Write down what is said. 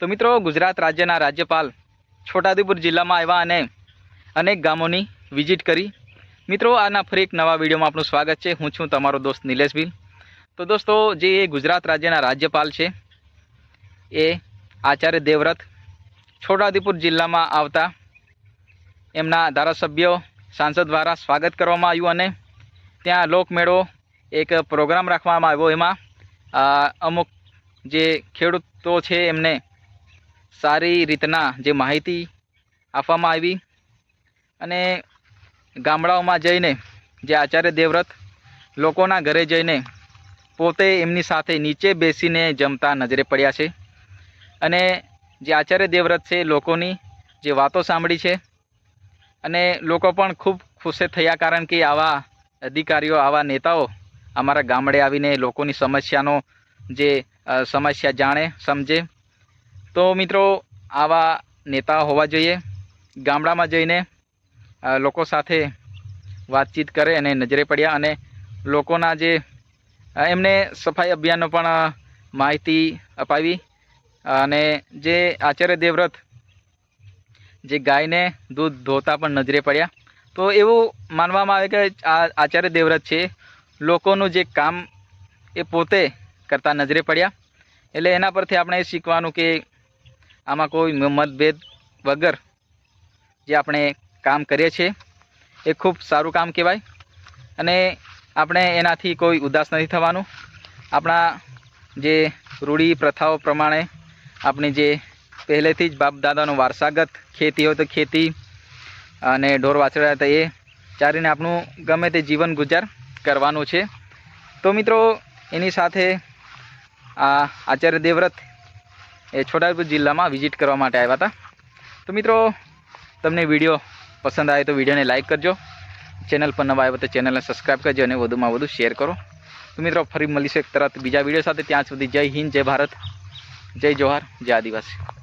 તો મિત્રો, ગુજરાત રાજ્યના રાજ્યપાલ છોટાઉદેપુર જિલ્લામાં આવ્યા અને અનેક ગામોની વિઝિટ કરી. મિત્રો, આના ફરી એક નવા વિડીયોમાં આપનું સ્વાગત છે. હું છું તમારો દોસ્ત નિલેશ ભીલ તો દોસ્તો, જે ગુજરાત રાજ્યના રાજ્યપાલ છે, એ આચાર્ય દેવવ્રત છોટાઉદેપુર જિલ્લામાં આવતા એમના ધારાસભ્યો સાંસદ દ્વારા સ્વાગત કરવામાં આવ્યું અને ત્યાં લોકમેળો એક પ્રોગ્રામ રાખવામાં આવ્યો. એમાં અમુક જે ખેડૂતો છે, એમને સારી રીતના જે માહિતી આપવામાં આવી અને ગામડાઓમાં જઈને જે આચાર્ય દેવવ્રત લોકોના ઘરે જઈને પોતે એમની સાથે નીચે બેસીને જમતા નજરે પડ્યા છે અને જે આચાર્ય દેવવ્રત છે લોકોની જે વાતો સાંભળી છે અને લોકો પણ ખૂબ ખુશે થયા કારણ કે આવા અધિકારીઓ, આવા નેતાઓ અમારા ગામડે આવીને લોકોની સમસ્યાનો જે સમસ્યા જાણે, સમજે તો મિત્રો, આવા નેતા હોવા જોઈએ, ગામડામાં જઈને લોકો સાથે વાતચીત કરે અને નજરે પડ્યા અને લોકોના જે એમને સફાઈ અભિયાનનો પણ માહિતી અપાવી. અને જે આચાર્ય દેવવ્રત, જે ગાયને દૂધ ધોતા પણ નજરે પડ્યા. તો એવું માનવામાં આવે કે આ આચાર્ય દેવવ્રત છે, લોકોનું જે કામ એ પોતે કરતા નજરે પડ્યા. એટલે એના પરથી આપણે એ શીખવાનું કે આમાં કોઈ મતભેદ વગર જે આપણે કામ કરીએ છીએ, એ ખૂબ સારું કામ કહેવાય. અને આપણે એનાથી કોઈ ઉદાસ નથી થવાનું. આપણા જે રૂઢી પ્રથાઓ પ્રમાણે આપણી જે પહેલેથી જ બાપ દાદાનો વારસાગત ખેતી હોય તો ખેતી અને ઢોર વાછરડા તો એ ચારીને આપણું ગમે તે જીવન ગુજાર કરવાનું છે. તો મિત્રો, એની સાથે આ આચાર્ય દેવવ્રત એ છોટાઉદેપુર જિલ્લામાં વિઝિટ કરવા માટે આવ્યા હતા. તો મિત્રો, તમને વીડિયો પસંદ આવે તો વિડીયોને લાઇક કરજો. ચેનલ પર નવા આવ્યો તો ચેનલને સબસ્ક્રાઈબ કરજો અને વધુમાં વધુ શેર કરો. તો મિત્રો, ફરી મળીશું એક તરત બીજા વીડિયો સાથે. ત્યાં સુધી જય હિન્દ, જય ભારત, જય જોહાર, જય આદિવાસી.